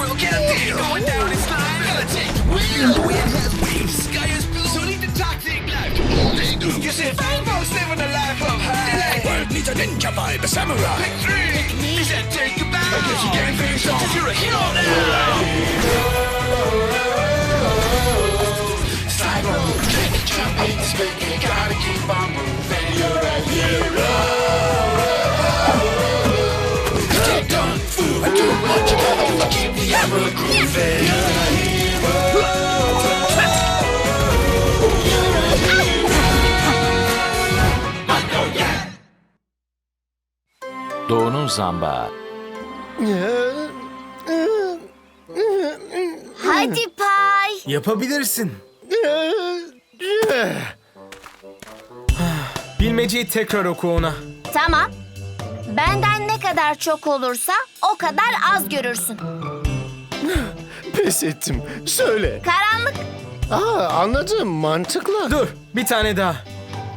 world get a deal. Going down in slime. Gonna take the wheel. The wind has wings. Sky is blue. So need the toxic life to all they do. You see, Rainbow's living a life of high. World needs a ninja vibe, a samurai. Pick three. Pick me. He said take a bow. I guess you can't finish off. Cause you're a hero now. Zambağı. Hadi Pay. Yapabilirsin. Bilmeceyi tekrar oku ona. Tamam. Benden ne kadar çok olursa o kadar az görürsün. Pes ettim. Söyle. Karanlık Aa anladım mantıklı. Dur, bir tane daha.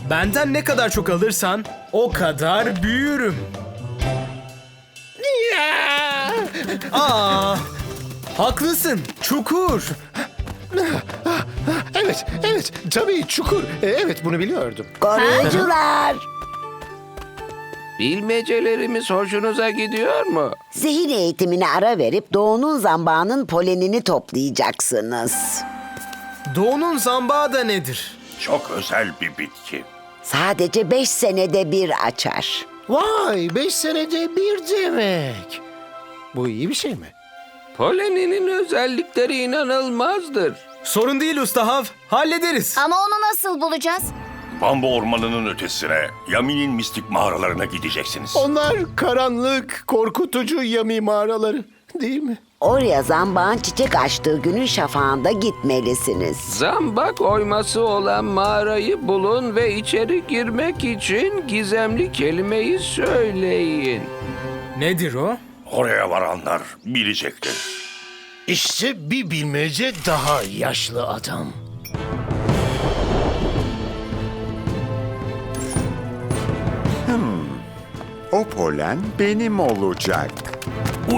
Benden ne kadar çok alırsan o kadar büyürüm. Aa, haklısın. Çukur. Evet, evet. Tabii çukur. E, Evet bunu biliyordum. Koruyucular. Bilmecelerimiz hoşunuza gidiyor mu? Zihin eğitimine ara verip doğunun zambağının polenini toplayacaksınız. Doğu'nun zambağı da nedir? Çok özel bir bitki. Sadece beş senede bir açar. Vay beş senede bir demek. Bu iyi bir şey mi? Poleninin özellikleri inanılmazdır. Sorun değil Usta Hav. Hallederiz. ama onu nasıl bulacağız? Bambu ormanının ötesine, Yami'nin mistik mağaralarına gideceksiniz. Onlar karanlık, korkutucu yami mağaraları değil mi? Oraya zambağın çiçek açtığı günün şafağında gitmelisiniz. Zambak oyması olan mağarayı bulun ve içeri girmek için gizemli kelimeyi söyleyin. Nedir o? Oraya varanlar bilecektir. İşte bir bilmece daha yaşlı adam. O polen benim olacak.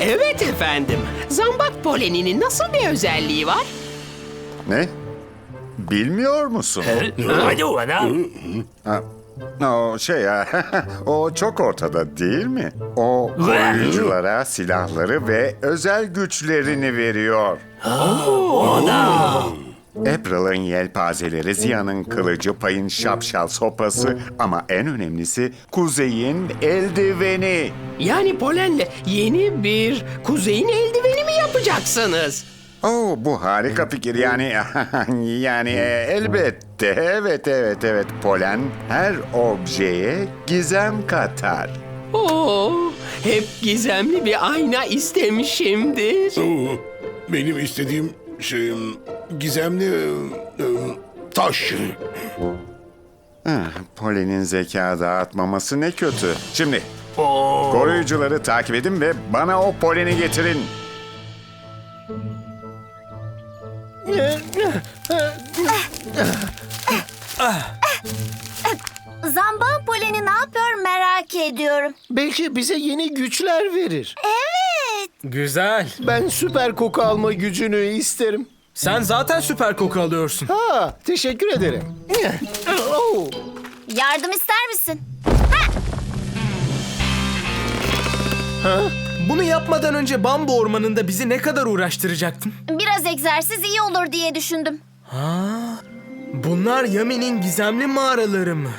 Evet efendim. Zambak poleninin nasıl bir özelliği var? Ne? Bilmiyor musun? Ha, o şey ya, o çok ortada değil mi? O oyunculara silahları ve özel güçlerini veriyor. April'ın yelpazeleri, Ziya'nın kılıcı, Pay'ın şapşal sopası ama en önemlisi Kuzey'in eldiveni. Yani polenle yeni bir kuzeyin eldiveni mi yapacaksınız? Oo bu harika fikir yani yani e, elbette evet evet evet polen her objeye gizem katar. Oo, hep gizemli bir ayna istemişimdir. Benim istediğim şey gizemli e, taş. Ah, Polenin zeka dağıtmaması ne kötü. Şimdi koruyucuları takip edin ve bana o poleni getirin. Zambağın poleni ne yapıyor merak ediyorum. Belki bize yeni güçler verir. Evet. Güzel. Ben süper koku alma gücünü isterim. Sen zaten süper koku alıyorsun. Ha, teşekkür ederim. Oh. Yardım ister misin? Bunu yapmadan önce bambu ormanında bizi ne kadar uğraştıracaktın? Biraz egzersiz iyi olur diye düşündüm. Bunlar Yami'nin gizemli mağaraları mı?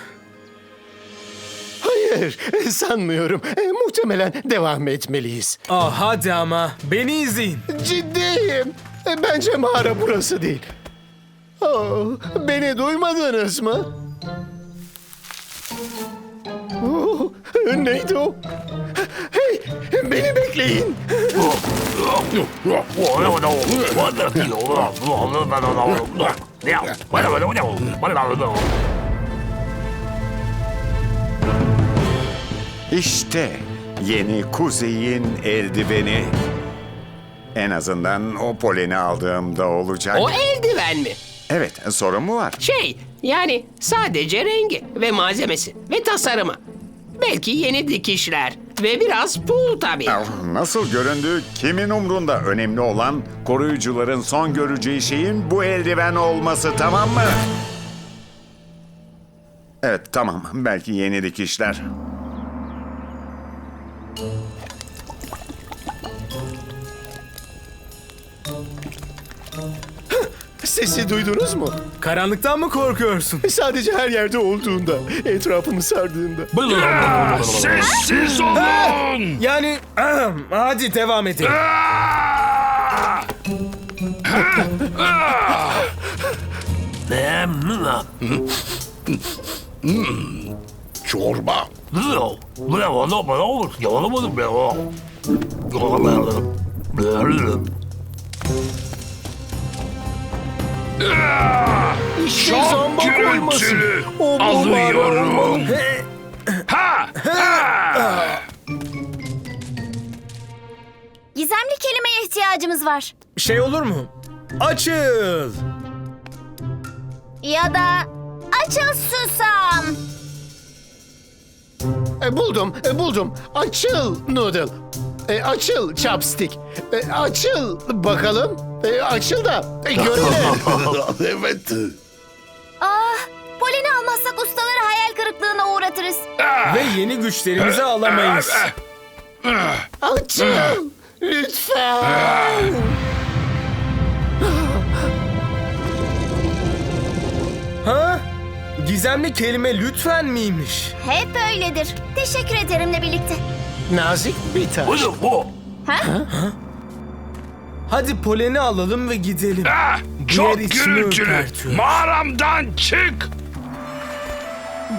Hayır, sanmıyorum. E, muhtemelen devam etmeliyiz. Ah hadi ama beni izleyin. Ciddiyim. E, Bence mağara burası değil. Oh, beni duymadınız mı? Oh, neydi o? Bekleyin. İşte yeni Kuzey'in eldiveni. En azından o poleni aldığımda olacak. O eldiven mi? Evet, sorun mu var? Şey, yani sadece rengi ve malzemesi ve tasarımı. Belki yeni dikişler Ve biraz pul tabii. Nasıl göründüğü kimin umrunda önemli olan koruyucuların son göreceği şeyin bu eldiven olması tamam mı? Evet tamam belki yeni dikişler. Sesi duydunuz mu? Karanlıktan mı korkuyorsun? Sadece her yerde olduğunda, etrafımı sardığında. Sessiz olun. Yani ahem, hadi devam edelim. Çorba. İşte Çok zamba koyması. gürültülü. O bu mağara Alıyorum. olmalı. Ha! ha! Gizemli kelimeye ihtiyacımız var. Şey olur mu? Açıl. Ya da açıl susam. E, buldum, e, buldum. Açıl noodle. E, açıl chopstick. E, açıl bakalım. E, açıl da e, görelim. evet. Ah, poleni almazsak ustaları hayal kırıklığına uğratırız. Ve yeni güçlerimizi alamayız. açıl. Lütfen. Ha? Gizemli kelime lütfen miymiş? Hep öyledir. Teşekkür ederimle birlikte. Nazik bir taş. Hadi poleni alalım ve gidelim. Ah, Diğer çok içimi gürültülü. ürpertiyor. Mağaramdan çık.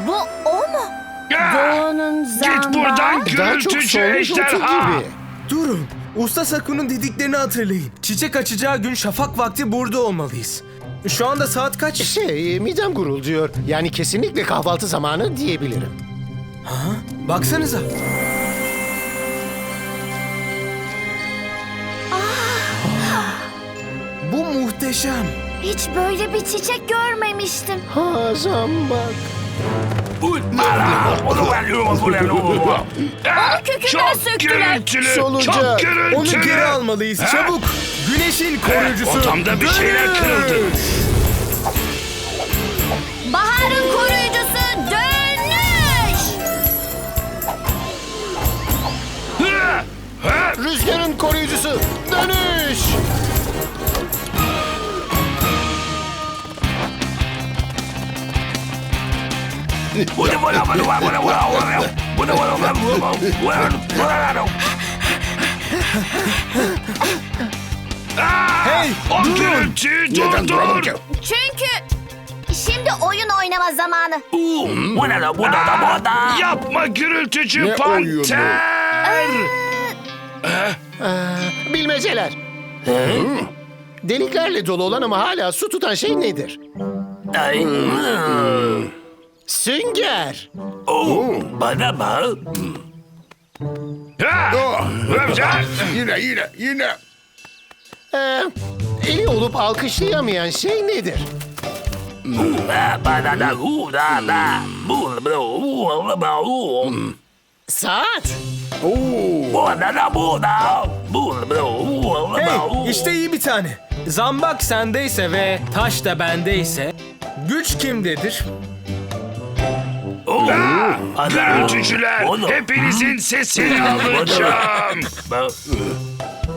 Bu o mu? Ah, Doğunun zamba. Git buradan Daha çok gürültücü solmuş otu ejderha. gibi. Durun. Usta Saku'nun dediklerini hatırlayın. Çiçek açacağı gün şafak vakti burada olmalıyız. Şu anda saat kaç? Şey, midem gurulduyor. Yani kesinlikle kahvaltı zamanı diyebilirim. Baksanıza. Muhteşem. Hiç böyle bir çiçek görmemiştim. Ha zambak. Ah, kökünden Çok söktüler. gürültülü. Solucan, Çok gürültülü. Onu geri almalıyız. Ha? Çabuk. Güneşin koruyucusu. Otamda bir şeyler kırıldı. Baharın koruyucusu dönüş. Ha! Ha! Rüzgarın koruyucusu dönüş. Hey, durun. gürültüyü Neden duralım durdur. ki? Çünkü şimdi oyun oynama zamanı. Yapma gürültücü Ne panter. Bilmeceler. Deliklerle dolu olan ama hala su tutan şey nedir? Sünger. Ha! Ha! Yine yine yine. Ee, eli olup alkışlayamayan şey nedir? Saat. Hey, işte iyi bir tane. Zambak sendeyse ve taş da bendeyse güç kimdedir? Gürültücüler hepinizin sesini alacağım.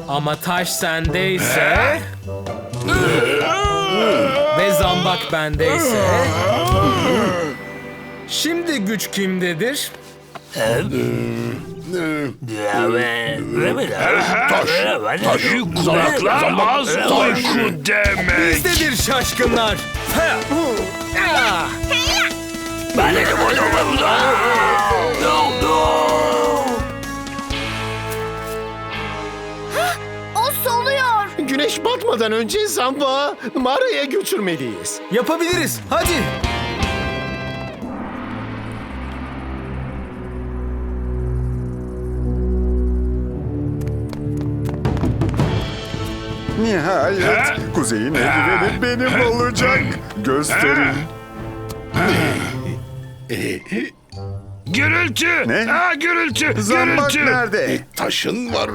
Ama taş sendeyse ve zambak bendeyse şimdi güç kimdedir? Taş, taş, kulaklar az uyku demek. Bizdedir şaşkınlar. Ha! Ah! O soluyor. Güneş batmadan önce zambağı mağaraya götürmeliyiz. Yapabiliriz. Hadi. Nihayet kuzeyin eldiveni benim olacak. Gösterin. Gürültü. Ne? Ha gürültü. Zambak gürültü. nerede? Taşın var.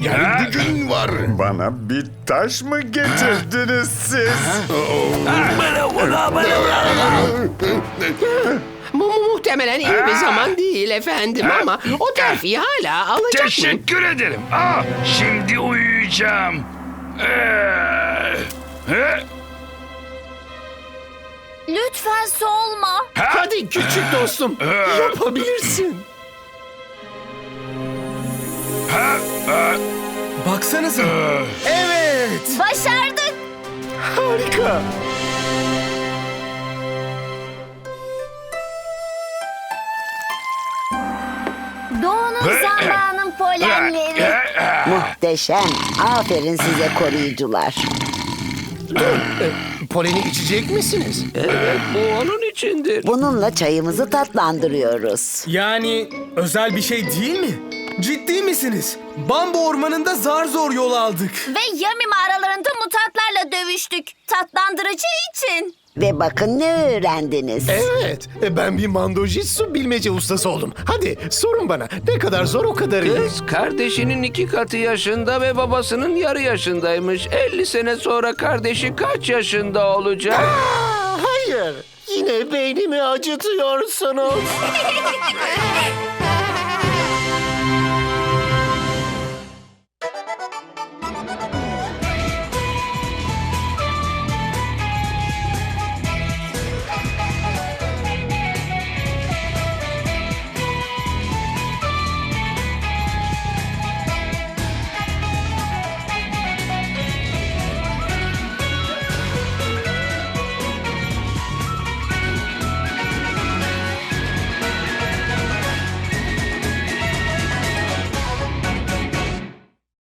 Yani gücün var. Bana bir taş mı getirdiniz siz? Mu- muhtemelen iyi bir zaman değil efendim ama o terfiyi hala alacak mı? Teşekkür ederim. Ah, şimdi uyuyacağım. Ee, he? Lütfen solma. Hadi küçük dostum. Yapabilirsin. Baksanıza. Evet. Başardık. Harika. Doğunun zambağının polenleri. Muhteşem. Aferin size koruyucular. Poleni içecek misiniz? Evet, bu onun içindir. Bununla çayımızı tatlandırıyoruz. Yani özel bir şey değil mi? Ciddi misiniz? Bambu ormanında zar zor yol aldık. Ve Yami mağaralarında mutantlarla dövüştük. Tatlandırıcı için. Ve bakın ne öğrendiniz. Evet. e, Ben bir mandojitsu bilmece ustası oldum. Hadi sorun bana. Ne kadar zor o kadar iyi. Kız kardeşinin iki katı yaşında ve babasının yarı yaşındaymış. 50 sene sonra kardeşi kaç yaşında olacak? Hayır. Yine beynimi acıtıyorsunuz.